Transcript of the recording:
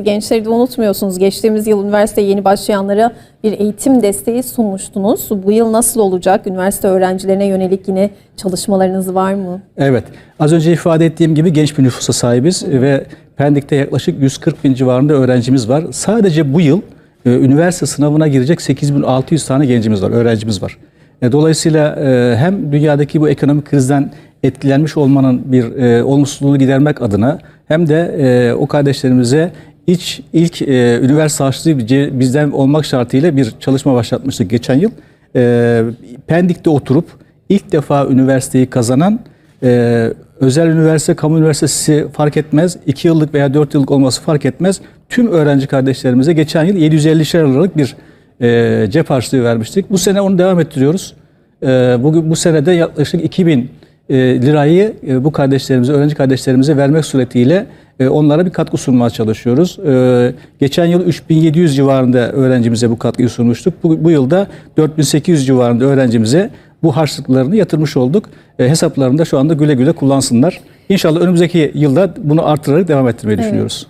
Gençleri de unutmuyorsunuz. Geçtiğimiz yıl üniversiteye yeni başlayanlara bir eğitim desteği sunmuştunuz. Bu yıl nasıl olacak? Üniversite öğrencilerine yönelik yine çalışmalarınız var mı? Evet. Az önce ifade ettiğim gibi genç bir nüfusa sahibiz ve Pendik'te yaklaşık 140 bin civarında öğrencimiz var. Sadece bu yıl e, üniversite sınavına girecek 8600 tane gencimiz var, öğrencimiz var. E, dolayısıyla e, hem dünyadaki bu ekonomik krizden etkilenmiş olmanın bir olumsuzluğunu gidermek adına hem de e, o kardeşlerimize iç ilk e, üniversite harçlığı bizden olmak şartıyla bir çalışma başlatmıştık geçen yıl. E, Pendik'te oturup ilk defa üniversiteyi kazanan e, özel üniversite, kamu üniversitesi fark etmez. 2 yıllık veya 4 yıllık olması fark etmez. Tüm öğrenci kardeşlerimize geçen yıl 750'şer liralık bir e, cep harçlığı vermiştik. Bu sene onu devam ettiriyoruz. E, bugün bu senede yaklaşık 2000 e, lirayı e, bu kardeşlerimize, öğrenci kardeşlerimize vermek suretiyle e, onlara bir katkı sunmaya çalışıyoruz. E, geçen yıl 3700 civarında öğrencimize bu katkıyı sunmuştuk. Bu, bu yılda 4800 civarında öğrencimize bu harçlıklarını yatırmış olduk. E, hesaplarında şu anda güle güle kullansınlar. İnşallah önümüzdeki yılda bunu artırarak devam ettirmeyi düşünüyoruz.